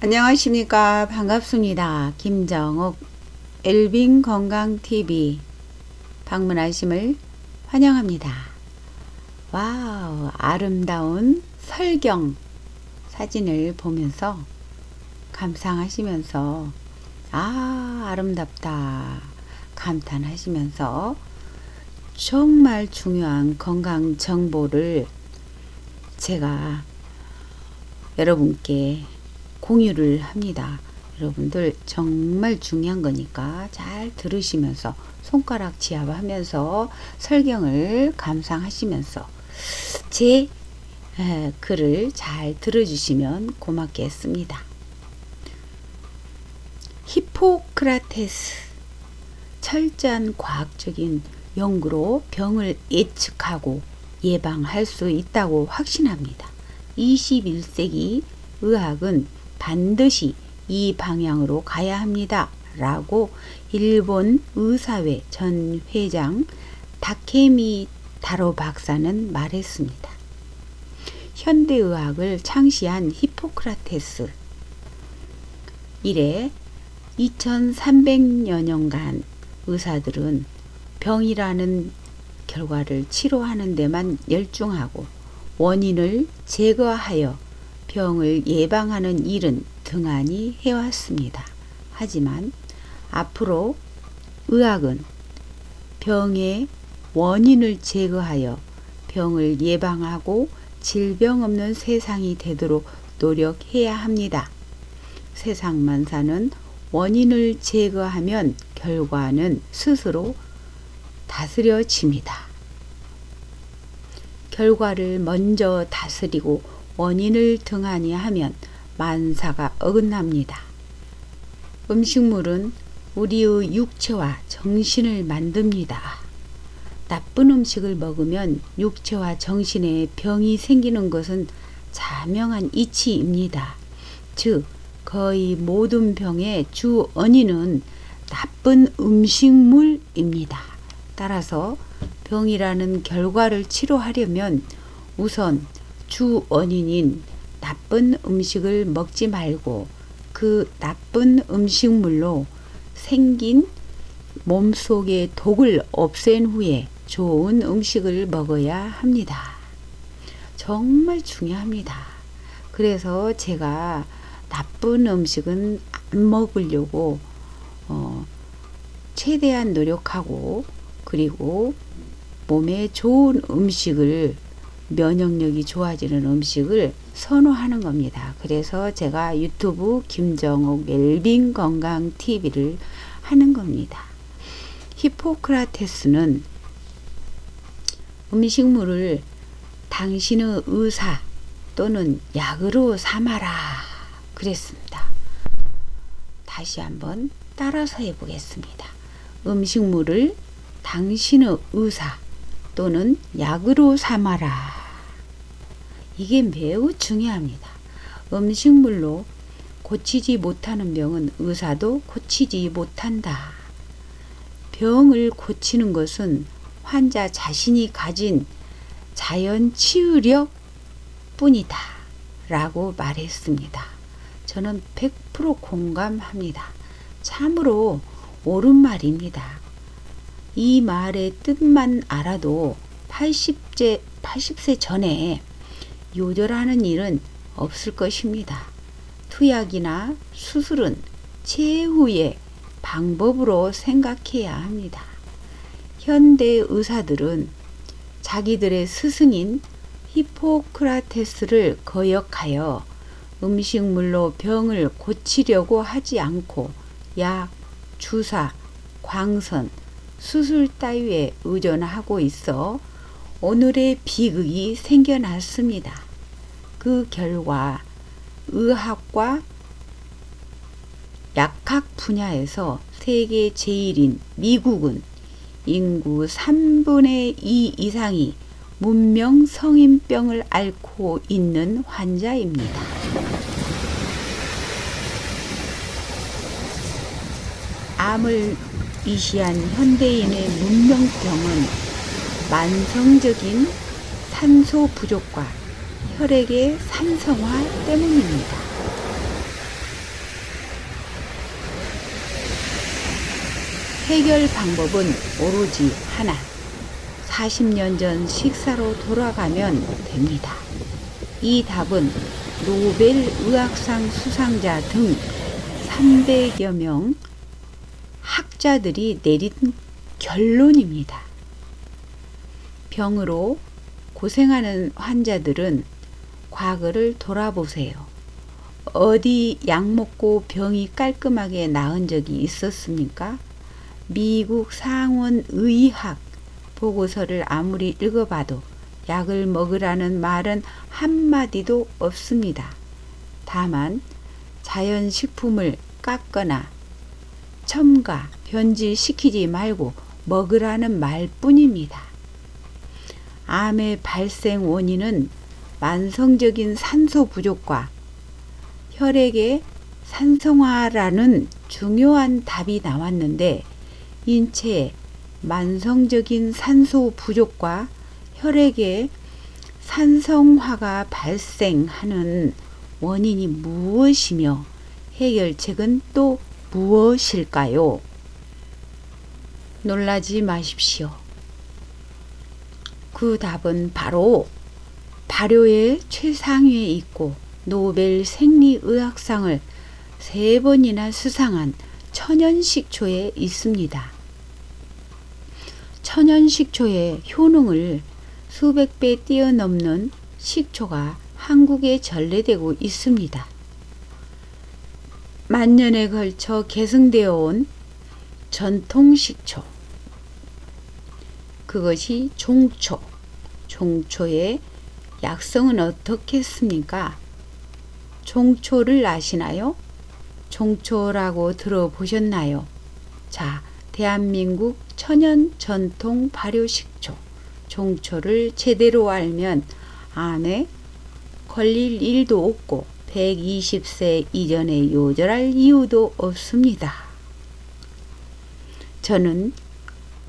안녕하십니까. 반갑습니다. 김정옥 엘빈 건강TV 방문하심을 환영합니다. 와우 아름다운 설경 사진을 보면서 감상하시면서 아 아름답다. 감탄하시면서 정말 중요한 건강 정보를 제가 여러분께 공유를 합니다. 여러분들 정말 중요한 거니까 잘 들으시면서 손가락 지압하면서 설경을 감상하시면서 제 글을 잘 들어주시면 고맙겠습니다. 히포크라테스 철저한 과학적인 연구로 병을 예측하고 예방할 수 있다고 확신합니다. 21세기 의학은 반드시 이 방향으로 가야 합니다. 라고 일본 의사회 전 회장 다케미 다로 박사는 말했습니다. 현대의학을 창시한 히포크라테스 이래 2300여 년간 의사들은 병이라는 결과를 치료하는 데만 열중하고 원인을 제거하여 병을 예방하는 일은 등한히 해왔습니다. 하지만 앞으로 의학은 병의 원인을 제거하여 병을 예방하고 질병 없는 세상이 되도록 노력해야 합니다. 세상 만 사는 원인을 제거하면 결과는 스스로 다스려집니다. 결과를 먼저 다스리고 원인을 등한히 하면 만사가 어긋납니다. 음식물은 우리의 육체와 정신을 만듭니다. 나쁜 음식을 먹으면 육체와 정신에 병이 생기는 것은 자명한 이치입니다. 즉, 거의 모든 병의 주 원인은 나쁜 음식물입니다. 따라서 병이라는 결과를 치료하려면 우선 주 원인인 나쁜 음식을 먹지 말고 그 나쁜 음식물로 생긴 몸속의 독을 없앤 후에 좋은 음식을 먹어야 합니다. 정말 중요합니다. 그래서 제가 나쁜 음식은 안 먹으려고 어, 최대한 노력하고 그리고 몸에 좋은 음식을 면역력이 좋아지는 음식을 선호하는 겁니다. 그래서 제가 유튜브 김정옥 멜빈 건강 TV를 하는 겁니다. 히포크라테스는 음식물을 당신의 의사 또는 약으로 삼아라 그랬습니다. 다시 한번 따라서 해보겠습니다. 음식물을 당신의 의사 또는 약으로 삼아라. 이게 매우 중요합니다. 음식물로 고치지 못하는 병은 의사도 고치지 못한다. 병을 고치는 것은 환자 자신이 가진 자연 치유력 뿐이다. 라고 말했습니다. 저는 100% 공감합니다. 참으로 옳은 말입니다. 이 말의 뜻만 알아도 80세, 80세 전에 요절하는 일은 없을 것입니다. 투약이나 수술은 최후의 방법으로 생각해야 합니다. 현대 의사들은 자기들의 스승인 히포크라테스를 거역하여 음식물로 병을 고치려고 하지 않고 약, 주사, 광선, 수술 따위에 의존하고 있어 오늘의 비극이 생겨났습니다. 그 결과 의학과 약학 분야에서 세계 제일인 미국은 인구 3분의 2 이상이 문명 성인병을 앓고 있는 환자입니다. 암을 이시한 현대인의 문명병은 만성적인 산소 부족과 혈액의 산성화 때문입니다. 해결 방법은 오로지 하나. 40년 전 식사로 돌아가면 됩니다. 이 답은 노벨 의학상 수상자 등 300여 명 학자들이 내린 결론입니다. 병으로 고생하는 환자들은 과거를 돌아보세요. 어디 약 먹고 병이 깔끔하게 나은 적이 있었습니까? 미국 상원 의학 보고서를 아무리 읽어봐도 약을 먹으라는 말은 한마디도 없습니다. 다만 자연식품을 깎거나 첨가, 변질시키지 말고 먹으라는 말뿐입니다. 암의 발생 원인은 만성적인 산소 부족과 혈액의 산성화라는 중요한 답이 나왔는데 인체에 만성적인 산소 부족과 혈액의 산성화가 발생하는 원인이 무엇이며 해결책은 또 무엇일까요? 놀라지 마십시오. 그 답은 바로 발효의 최상위에 있고 노벨 생리의학상을 세 번이나 수상한 천연식초에 있습니다. 천연식초의 효능을 수백 배 뛰어넘는 식초가 한국에 전래되고 있습니다. 만년에 걸쳐 계승되어 온 전통식초. 그것이 종초. 종초의 약성은 어떻겠습니까? 종초를 아시나요? 종초라고 들어보셨나요? 자, 대한민국 천연 전통 발효식초. 종초를 제대로 알면 암에 걸릴 일도 없고 120세 이전에 요절할 이유도 없습니다. 저는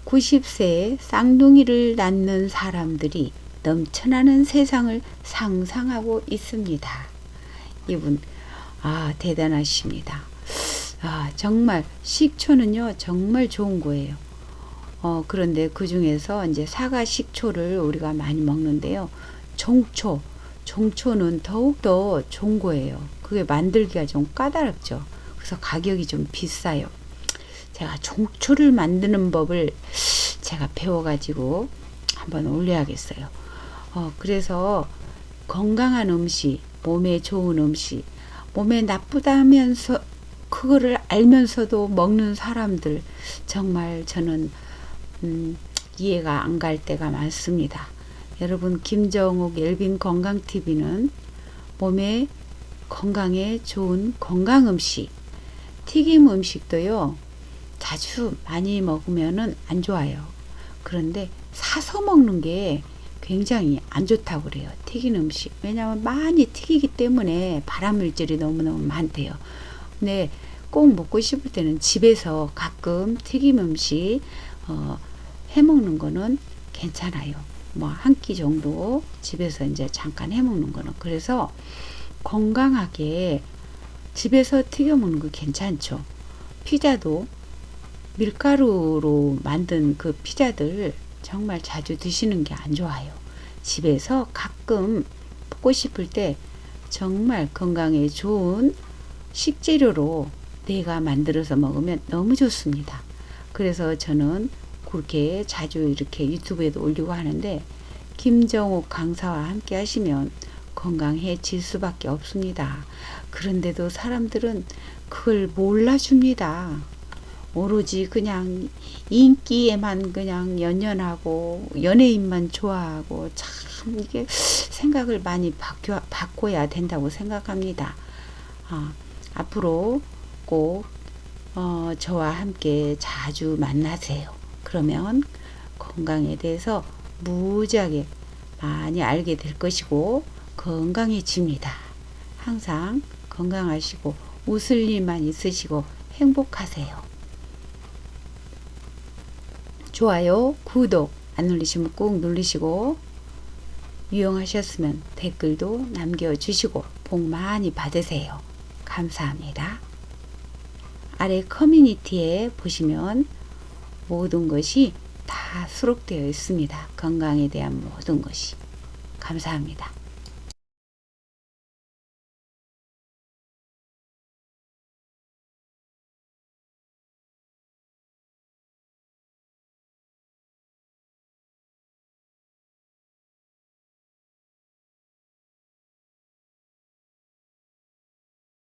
90세에 쌍둥이를 낳는 사람들이 넘쳐나는 세상을 상상하고 있습니다. 이분, 아, 대단하십니다. 아, 정말, 식초는요, 정말 좋은 거예요. 어, 그런데 그 중에서 이제 사과 식초를 우리가 많이 먹는데요. 종초, 종초는 더욱더 좋은 거예요. 그게 만들기가 좀 까다롭죠. 그래서 가격이 좀 비싸요. 제가 종초를 만드는 법을 제가 배워가지고 한번 올려야겠어요. 어, 그래서 건강한 음식, 몸에 좋은 음식, 몸에 나쁘다면서 그거를 알면서도 먹는 사람들 정말 저는 음, 이해가 안 갈 때가 많습니다. 여러분 김정욱 엘빈 건강 TV는 몸에 건강에 좋은 건강 음식, 튀김 음식도요 자주 많이 먹으면은 안 좋아요. 그런데 사서 먹는 게 굉장히 안 좋다고 그래요. 튀긴 음식. 왜냐하면 많이 튀기기 때문에 발암물질이 너무너무 많대요. 근데 꼭 먹고 싶을 때는 집에서 가끔 튀김 음식 어, 해 먹는 거는 괜찮아요. 뭐 한 끼 정도 집에서 이제 잠깐 해 먹는 거는 그래서 건강하게 집에서 튀겨 먹는 거 괜찮죠. 피자도 밀가루로 만든 그 피자들 정말 자주 드시는 게 안 좋아요. 집에서 가끔 먹고 싶을 때 정말 건강에 좋은 식재료로 내가 만들어서 먹으면 너무 좋습니다. 그래서 저는 그렇게 자주 이렇게 유튜브에도 올리고 하는데 김정욱 강사와 함께 하시면 건강해질 수밖에 없습니다. 그런데도 사람들은 그걸 몰라줍니다. 오로지 그냥 인기에만 그냥 연연하고 연예인만 좋아하고 참 이게 생각을 많이 바뀌어, 바꿔야 된다고 생각합니다. 아, 앞으로 꼭 어, 저와 함께 자주 만나세요. 그러면 건강에 대해서 무지하게 많이 알게 될 것이고 건강해집니다. 항상 건강하시고 웃을 일만 있으시고 행복하세요. 좋아요, 구독 안 누르시면 꾹 누르시고 유용하셨으면 댓글도 남겨주시고 복 많이 받으세요. 감사합니다. 아래 커뮤니티에 보시면 모든 것이 다 수록되어 있습니다. 건강에 대한 모든 것이. 감사합니다.